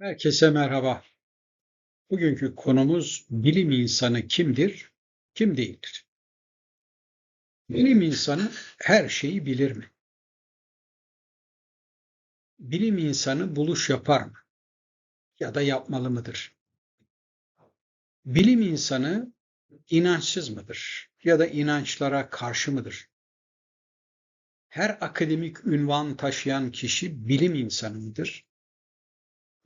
Herkese merhaba. Bugünkü konumuz bilim insanı kimdir, kim değildir? Bilim insanı her şeyi bilir mi? Bilim insanı buluş yapar mı? Ya da yapmalı mıdır? Bilim insanı inançsız mıdır? Ya da inançlara karşı mıdır? Her akademik ünvan taşıyan kişi bilim insanı mıdır?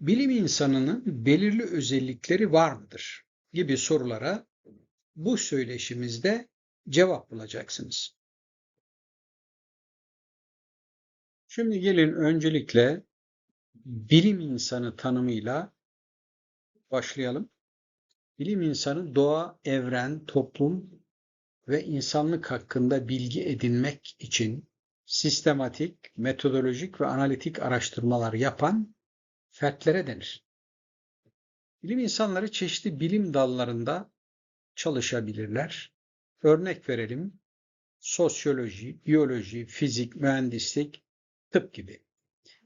Bilim insanının belirli özellikleri var mıdır gibi sorulara bu söyleşimizde cevap bulacaksınız. Şimdi gelin öncelikle bilim insanı tanımıyla başlayalım. Bilim insanı doğa, evren, toplum ve insanlık hakkında bilgi edinmek için sistematik, metodolojik ve analitik araştırmalar yapan fertlere denir. Bilim insanları çeşitli bilim dallarında çalışabilirler. Örnek verelim. Sosyoloji, biyoloji, fizik, mühendislik, tıp gibi.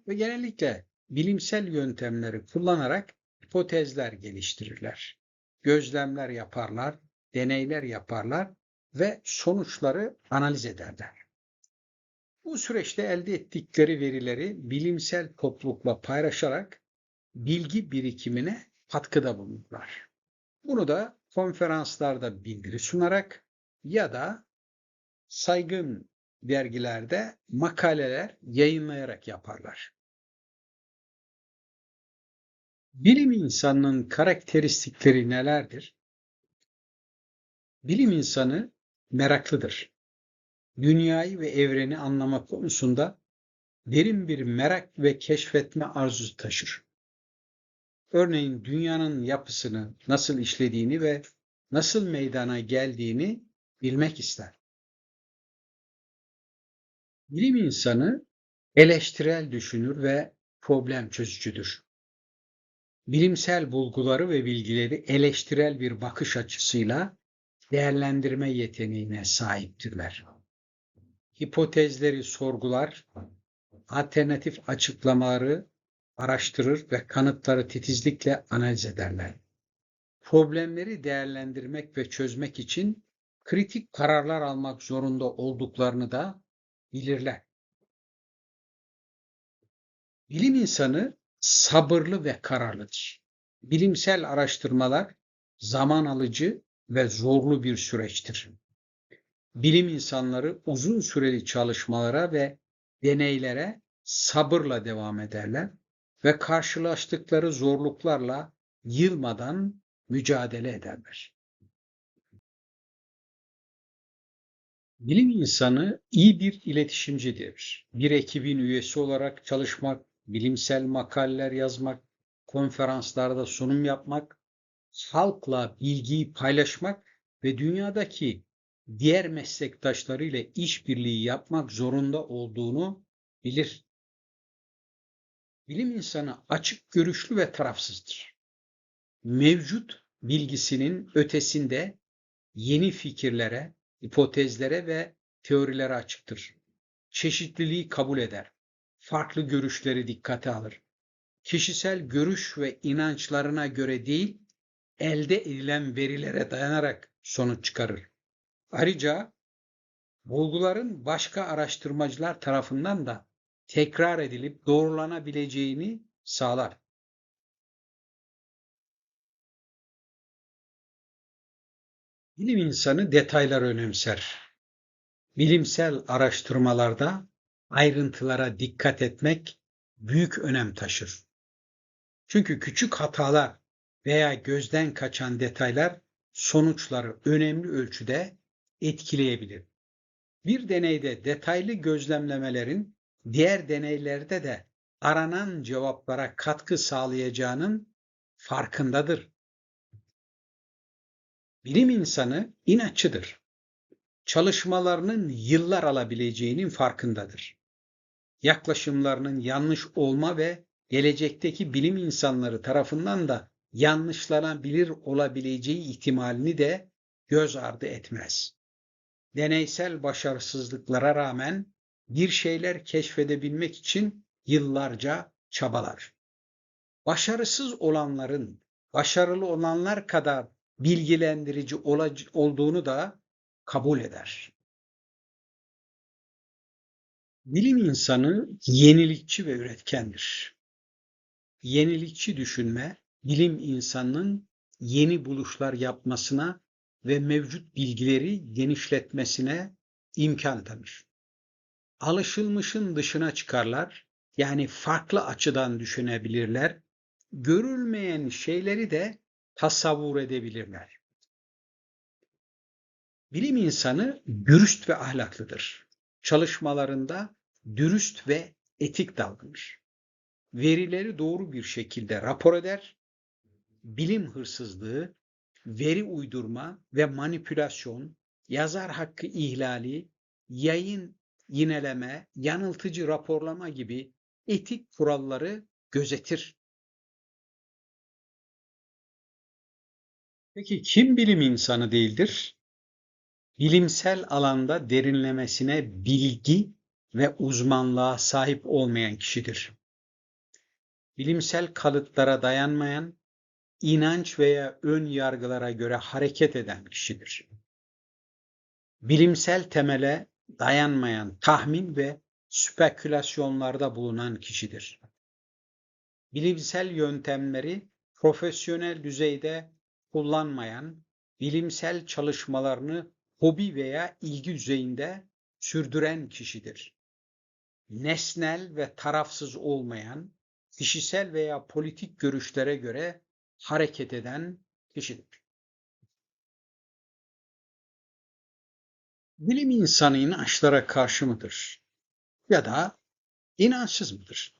Ve genellikle bilimsel yöntemleri kullanarak hipotezler geliştirirler. Gözlemler yaparlar, deneyler yaparlar ve sonuçları analiz ederler. Bu süreçte elde ettikleri verileri bilimsel toplulukla paylaşarak bilgi birikimine katkıda bulunurlar. Bunu da konferanslarda bildiri sunarak ya da saygın dergilerde makaleler yayınlayarak yaparlar. Bilim insanının karakteristikleri nelerdir? Bilim insanı meraklıdır dünyayı ve evreni anlamak konusunda derin bir merak ve keşfetme arzusu taşır. Örneğin dünyanın yapısını, nasıl işlediğini ve nasıl meydana geldiğini bilmek ister. Bilim insanı eleştirel düşünür ve problem çözücüdür. Bilimsel bulguları ve bilgileri eleştirel bir bakış açısıyla değerlendirme yeteneğine sahiptirler hipotezleri sorgular, alternatif açıklamaları araştırır ve kanıtları titizlikle analiz ederler. Problemleri değerlendirmek ve çözmek için kritik kararlar almak zorunda olduklarını da bilirler. Bilim insanı sabırlı ve kararlıdır. Bilimsel araştırmalar zaman alıcı ve zorlu bir süreçtir bilim insanları uzun süreli çalışmalara ve deneylere sabırla devam ederler ve karşılaştıkları zorluklarla yılmadan mücadele ederler. Bilim insanı iyi bir iletişimcidir. Bir ekibin üyesi olarak çalışmak, bilimsel makaleler yazmak, konferanslarda sunum yapmak, halkla bilgiyi paylaşmak ve dünyadaki diğer meslektaşlarıyla işbirliği yapmak zorunda olduğunu bilir. Bilim insanı açık görüşlü ve tarafsızdır. Mevcut bilgisinin ötesinde yeni fikirlere, hipotezlere ve teorilere açıktır. Çeşitliliği kabul eder. Farklı görüşleri dikkate alır. Kişisel görüş ve inançlarına göre değil, elde edilen verilere dayanarak sonuç çıkarır. Ayrıca bulguların başka araştırmacılar tarafından da tekrar edilip doğrulanabileceğini sağlar. Bilim insanı detaylar önemser. Bilimsel araştırmalarda ayrıntılara dikkat etmek büyük önem taşır. Çünkü küçük hatalar veya gözden kaçan detaylar sonuçları önemli ölçüde etkileyebilir. Bir deneyde detaylı gözlemlemelerin diğer deneylerde de aranan cevaplara katkı sağlayacağının farkındadır. Bilim insanı inatçıdır. Çalışmalarının yıllar alabileceğinin farkındadır. Yaklaşımlarının yanlış olma ve gelecekteki bilim insanları tarafından da yanlışlanabilir olabileceği ihtimalini de göz ardı etmez deneysel başarısızlıklara rağmen bir şeyler keşfedebilmek için yıllarca çabalar. başarısız olanların başarılı olanlar kadar bilgilendirici olduğunu da kabul eder. Bilim insanı yenilikçi ve üretkendir. Yenilikçi düşünme, bilim insanının yeni buluşlar yapmasına ve mevcut bilgileri genişletmesine imkan tanır. Alışılmışın dışına çıkarlar, yani farklı açıdan düşünebilirler, görülmeyen şeyleri de tasavvur edebilirler. Bilim insanı dürüst ve ahlaklıdır. Çalışmalarında dürüst ve etik davranır. Verileri doğru bir şekilde rapor eder. Bilim hırsızlığı, veri uydurma ve manipülasyon, yazar hakkı ihlali, yayın yineleme, yanıltıcı raporlama gibi etik kuralları gözetir. Peki kim bilim insanı değildir? Bilimsel alanda derinlemesine bilgi ve uzmanlığa sahip olmayan kişidir. Bilimsel kalıtlara dayanmayan, inanç veya ön yargılara göre hareket eden kişidir. Bilimsel temele dayanmayan tahmin ve spekülasyonlarda bulunan kişidir. Bilimsel yöntemleri profesyonel düzeyde kullanmayan, bilimsel çalışmalarını hobi veya ilgi düzeyinde sürdüren kişidir. Nesnel ve tarafsız olmayan, kişisel veya politik görüşlere göre hareket eden kişidir. Bilim insanı inançlara karşı mıdır? Ya da inançsız mıdır?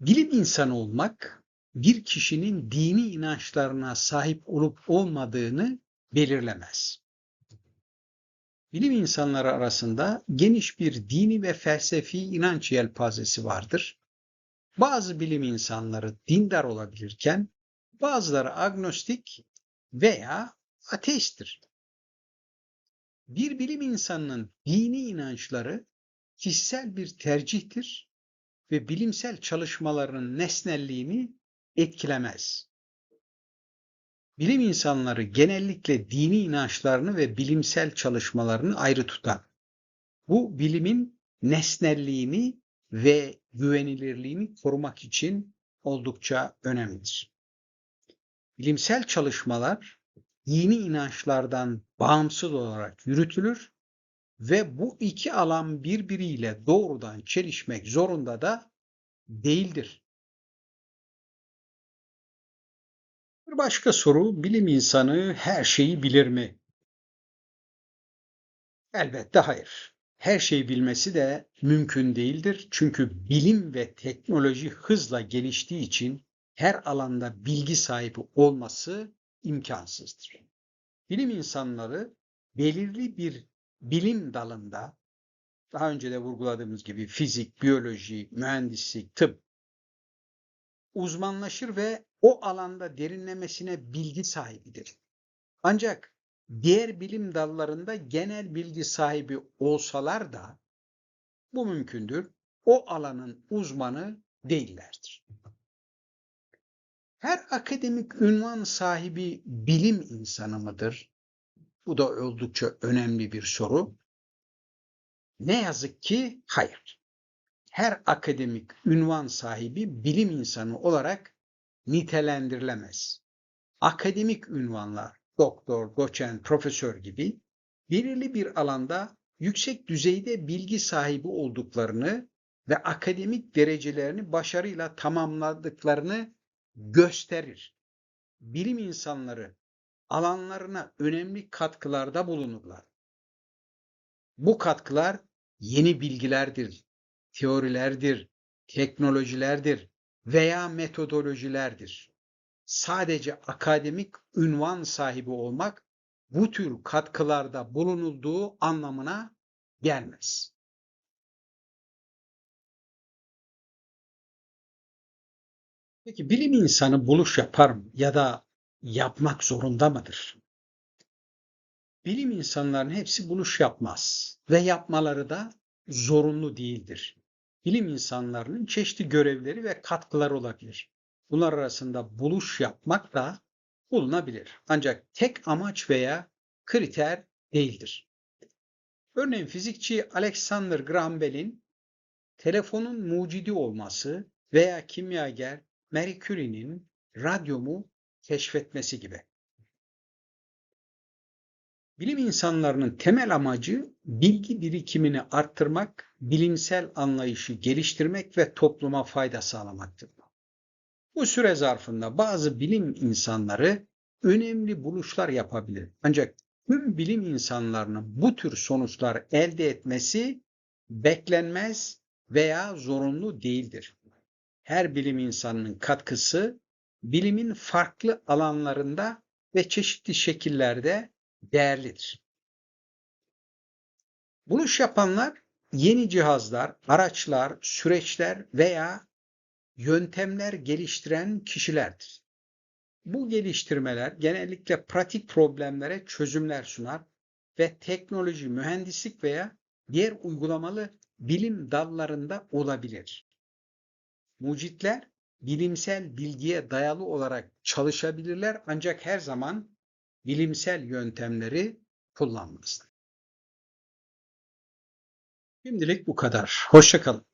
Bilim insanı olmak bir kişinin dini inançlarına sahip olup olmadığını belirlemez. Bilim insanları arasında geniş bir dini ve felsefi inanç yelpazesi vardır. Bazı bilim insanları dindar olabilirken bazıları agnostik veya ateisttir. Bir bilim insanının dini inançları kişisel bir tercihtir ve bilimsel çalışmalarının nesnelliğini etkilemez. Bilim insanları genellikle dini inançlarını ve bilimsel çalışmalarını ayrı tutar. Bu bilimin nesnelliğini ve güvenilirliğini korumak için oldukça önemlidir. Bilimsel çalışmalar dini inançlardan bağımsız olarak yürütülür ve bu iki alan birbiriyle doğrudan çelişmek zorunda da değildir. Bir başka soru, bilim insanı her şeyi bilir mi? Elbette hayır. Her şeyi bilmesi de mümkün değildir. Çünkü bilim ve teknoloji hızla geliştiği için her alanda bilgi sahibi olması imkansızdır. Bilim insanları belirli bir bilim dalında daha önce de vurguladığımız gibi fizik, biyoloji, mühendislik, tıp uzmanlaşır ve o alanda derinlemesine bilgi sahibidir. Ancak diğer bilim dallarında genel bilgi sahibi olsalar da bu mümkündür. O alanın uzmanı değillerdir. Her akademik ünvan sahibi bilim insanı mıdır? Bu da oldukça önemli bir soru. Ne yazık ki hayır. Her akademik ünvan sahibi bilim insanı olarak nitelendirilemez. Akademik ünvanlar, doktor, doçent, profesör gibi belirli bir alanda yüksek düzeyde bilgi sahibi olduklarını ve akademik derecelerini başarıyla tamamladıklarını gösterir. Bilim insanları alanlarına önemli katkılarda bulunurlar. Bu katkılar yeni bilgilerdir, teorilerdir, teknolojilerdir veya metodolojilerdir. Sadece akademik ünvan sahibi olmak bu tür katkılarda bulunulduğu anlamına gelmez. Peki bilim insanı buluş yapar mı ya da yapmak zorunda mıdır? Bilim insanların hepsi buluş yapmaz ve yapmaları da zorunlu değildir. bilim insanlarının çeşitli görevleri ve katkıları olabilir. Bunlar arasında buluş yapmak da bulunabilir. Ancak tek amaç veya kriter değildir. Örneğin fizikçi Alexander Graham Bell'in telefonun mucidi olması veya kimyager Marie Curie'nin radyomu keşfetmesi gibi. Bilim insanlarının temel amacı bilgi birikimini arttırmak, bilimsel anlayışı geliştirmek ve topluma fayda sağlamaktır. Bu süre zarfında bazı bilim insanları önemli buluşlar yapabilir. Ancak tüm bilim insanlarının bu tür sonuçlar elde etmesi beklenmez veya zorunlu değildir. Her bilim insanının katkısı bilimin farklı alanlarında ve çeşitli şekillerde değerlidir. Buluş yapanlar yeni cihazlar, araçlar, süreçler veya yöntemler geliştiren kişilerdir. Bu geliştirmeler genellikle pratik problemlere çözümler sunar ve teknoloji, mühendislik veya diğer uygulamalı bilim dallarında olabilir. Mucitler bilimsel bilgiye dayalı olarak çalışabilirler ancak her zaman bilimsel yöntemleri kullanmazlar. Şimdilik bu kadar. Hoşçakalın.